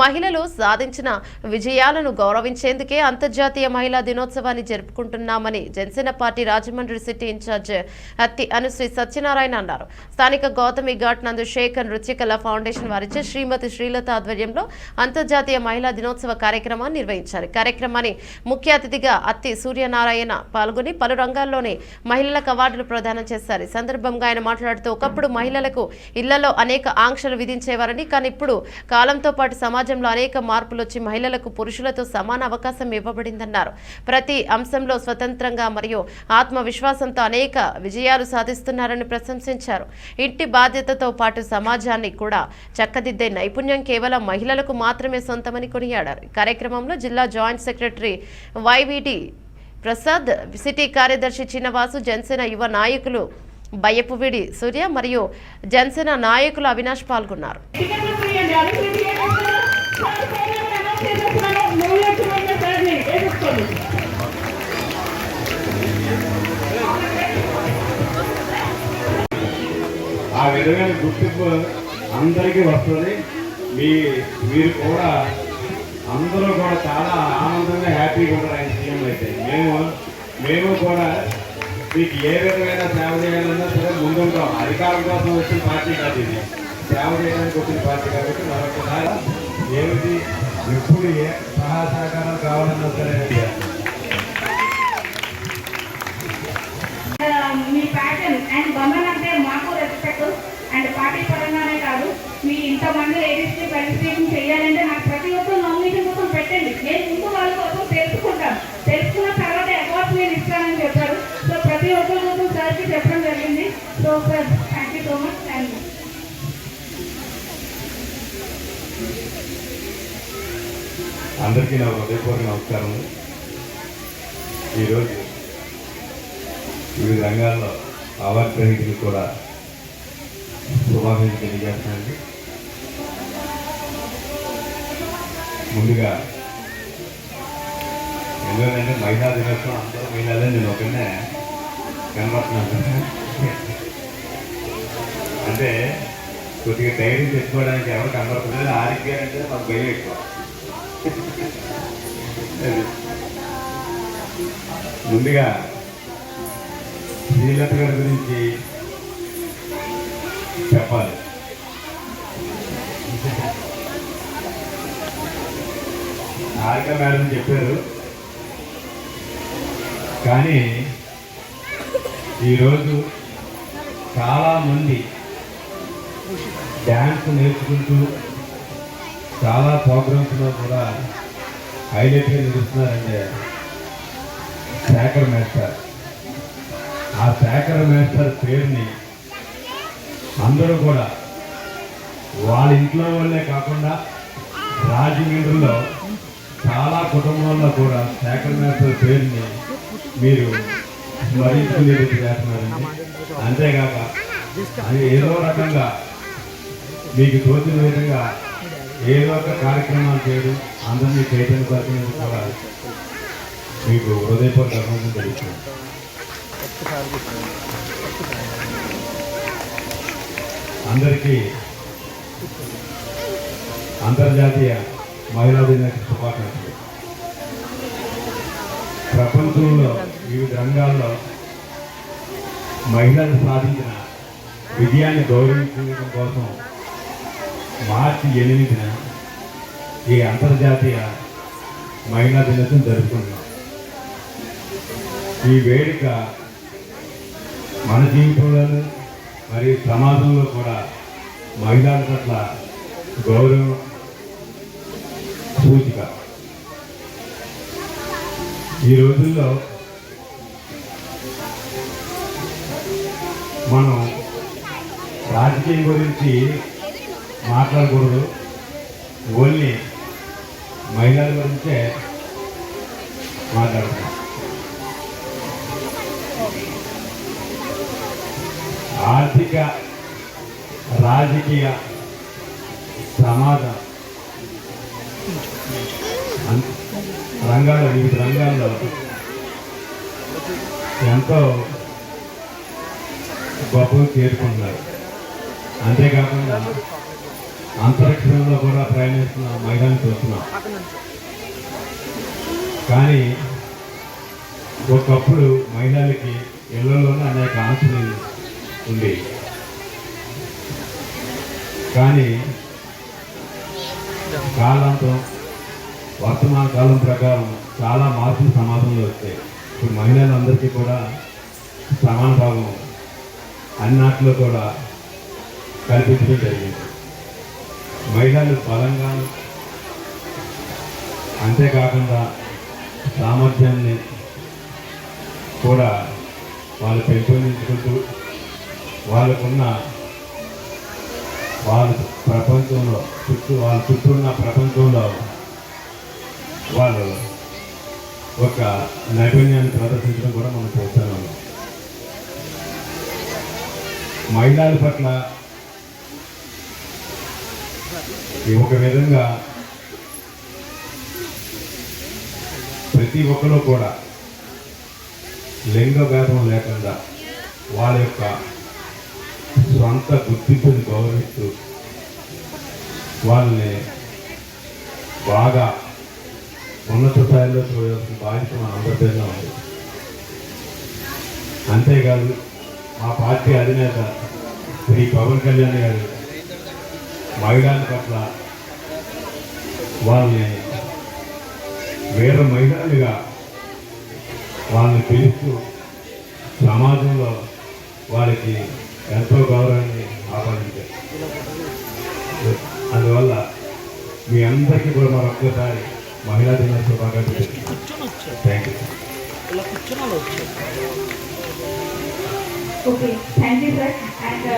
మహిళలు సాధించిన విజయాలను గౌరవించేందుకే అంతర్జాతీయ మహిళా దినోత్సవాన్ని జరుపుకుంటున్నామని Janasena party Rajahmundry city incharge Atti Anusri Satyanarayana అన్నారు. స్థానిక గౌతమి ఘాట్ నందు శేఖర్ నృత్యకళ ఫౌండేషన్ వారిచే శ్రీమతి శ్రీలత ఆధ్వర్యంలో అంతర్జాతీయ మహిళా దినోత్సవ కార్యక్రమాన్ని నిర్వహించారు. కార్యక్రమాన్ని ముఖ్య అతిథిగా అత్తి సూర్యనారాయణ పాల్గొని పలు రంగాల్లోనే మహిళలకు అవార్డులు ప్రదానం చేశారు. ఈ సందర్భంగా ఆయన మాట్లాడుతూ ఒకప్పుడు మహిళలకు ఇళ్ళలో అనేక ఆంక్షలు విధించేవారని కానీ ఇప్పుడు కాలంతో పాటు సమాజంలో అనేక మార్పులు వచ్చి మహిళలకు పురుషులతో సమాన అవకాశం ఇవ్వబడిందన్నారు. ప్రతి అంశంలో స్వతంత్రంగా మరియు ఆత్మవిశ్వాసంతో అనేక విజయాలు సాధిస్తున్నారని ప్రశంసించారు. ఇంటి బాధ్యతతో పాటు సమాజాన్ని కూడా చక్కదిద్దే నైపుణ్యం కేవలం మహిళలకు మాత్రమే సొంతమని కొనియాడారు. కార్యక్రమంలో జిల్లా joint secretary YVD Prasad city కార్యదర్శి చిన్నవాసు జనసేన యువ నాయకులు బయ్యపువిడి సూర్య మరియు జనసేన నాయకులు అవినాష్ పాల్గొన్నారు. ఆ విధమైన గుర్తింపు అందరికీ వస్తుంది. మీ మీరు కూడా అందరూ కూడా చాలా ఆనందంగా హ్యాపీగా ఉంటారు ఆయన సీఎం అయితే. మేము మేము కూడా మీకు ఏ విధమైన సేవ చేయాలన్నా సరే ముందుంటాం. అధికారం కోసం వచ్చిన పార్టీ కాదు ఇది. సేవ చేయడానికి వచ్చిన పార్టీ కాబట్టి మరొకసారి ఏమిటి ఎప్పుడు ఏ సహాయ సహకారాలు కావాలన్నా సరే. మీ ప్యాటర్న్ అండ్ బంధన్ అంటే మాకు రెస్పెక్ట్ అండ్ పార్టీ పరంగానే కాదు మీ ఇంతమంది లేడీస్ని పార్టిసిపేషన్ చేయాలంటే నాకు ప్రతి ఒక్కరు నామినేషన్ కోసం పెట్టండి. నేను ముందు వాళ్ళ కోసం తెలుసుకుంటాను. అందరికీ నా హృదయపూర్వక నమస్కారం ఈరోజు వివిధ రంగాల్లో అవార్డు గ్రహీతలు కూడా శుభాకాంక్షలు తెలియజేస్తానండి ముందుగా ఎందుకంటే మహిళా దినోత్సవం అందరూ మహిళలే నేను ఒకనే కనబడుతున్నాను. అంటే కొద్దిగా ధైర్యం తెచ్చుకోవడానికి ఎవరు కనబడుతుంది ఆరోగ్యం అంటే మాకు భయం ఎక్కువ. ముందుగా శ్రీలత గారి గురించి చెప్పాలి. హారిక మేడం చెప్పారు. కానీ ఈరోజు చాలామంది డ్యాన్స్ నేర్చుకుంటూ చాలా ప్రోగ్రామ్స్లో కూడా హైలైట్గా నిలుస్తున్నారంటే శాఖర్ మాస్టర్. ఆ శాఖర్ మాస్టర్ పేరుని అందరూ కూడా వాళ్ళ ఇంట్లో వాళ్ళే కాకుండా రాజమండ్రిలో చాలా కుటుంబాల్లో కూడా శాఖర్ మాస్టర్ పేరుని మీరు స్మరించుకునేది చేస్తున్నారండి. అంతేకాక అది ఏదో రకంగా మీకు తోచిన విధంగా ఏదో ఒక కార్యక్రమాలు చేయడం అందరినీ చైతన్యపరిచినందుకు కూడా మీకు హృదయపూర్వక అభినందన తెలుస్తుంది అందరికీ అంతర్జాతీయ మహిళా దినోత్సవ శుభాకాంక్షలు. ప్రపంచంలో వివిధ రంగాల్లో మహిళలు సాధించిన విజయాన్ని గౌరవించడం కోసం మార్చి ఎనిమిదిన ఈ అంతర్జాతీయ మహిళా దినోత్సవం జరుపుకుంటున్నాం. ఈ వేడుక మన జీవితంలోనూ మరియు సమాజంలో కూడా మహిళల పట్ల గౌరవం సూచిక. ఈ రోజుల్లో మనం రాజకీయం గురించి మాట్లాడకూడదు. ఓన్లీ మహిళల గురించే మాట్లాడతాం. ఆర్థిక రాజకీయ సమాజ రంగాల్లో వివిధ రంగాల్లో ఎంతో గొప్పగా చేరుకుంటున్నారు. అంతేకాకుండా అంతరిక్షంలో కూడా ప్రయాణిస్తున్న మైదానికి వస్తున్నాం. కానీ ఒకప్పుడు మహిళలకి ఇళ్ళలోనే అనేక ఆశలు ఉంది కానీ కాలంతో వర్తమాన కాలం ప్రకారం చాలా మార్పులు సమాజంలో వచ్చాయి. ఇప్పుడు మహిళలందరికీ కూడా సమాన భాగం అన్నాట్లో కూడా కల్పించడం జరిగింది. మహిళలు బలంగా అంతేకాకుండా సామర్థ్యాన్ని కూడా వాళ్ళు పెంపొందించుకుంటూ వాళ్ళకున్న వాళ్ళ ప్రపంచంలో చుట్టూ వాళ్ళ చుట్టూ ఉన్న ప్రపంచంలో వాళ్ళు ఒక నైపుణ్యాన్ని ప్రదర్శించడం కూడా మనం చూస్తున్నాము మహిళల పట్ల ఈ ఒక విధంగా ప్రతి ఒక్కరూ కూడా లింగ భేదం లేకుండా వాళ్ళ యొక్క సొంత గుర్తింపుని గౌరవిస్తూ వాళ్ళని బాగా ఉన్నత స్థాయిలో చూడాల్సిన బాధ్యత మన అందరిపైన ఉంది. అంతేకాదు మా పార్టీ అధినేత శ్రీ పవన్ కళ్యాణ్ గారు మహిళల పట్ల వాళ్ళని వీర మహిళలుగా వాళ్ళని పిలుస్తూ సమాజంలో వారికి ఎంతో గౌరవాన్ని ఆపాదించారు అందువల్ల మీ అందరికీ కూడా మరొక్కసారి మహిళా దినోత్సవ వచ్చారు. Thank you okay thank sir and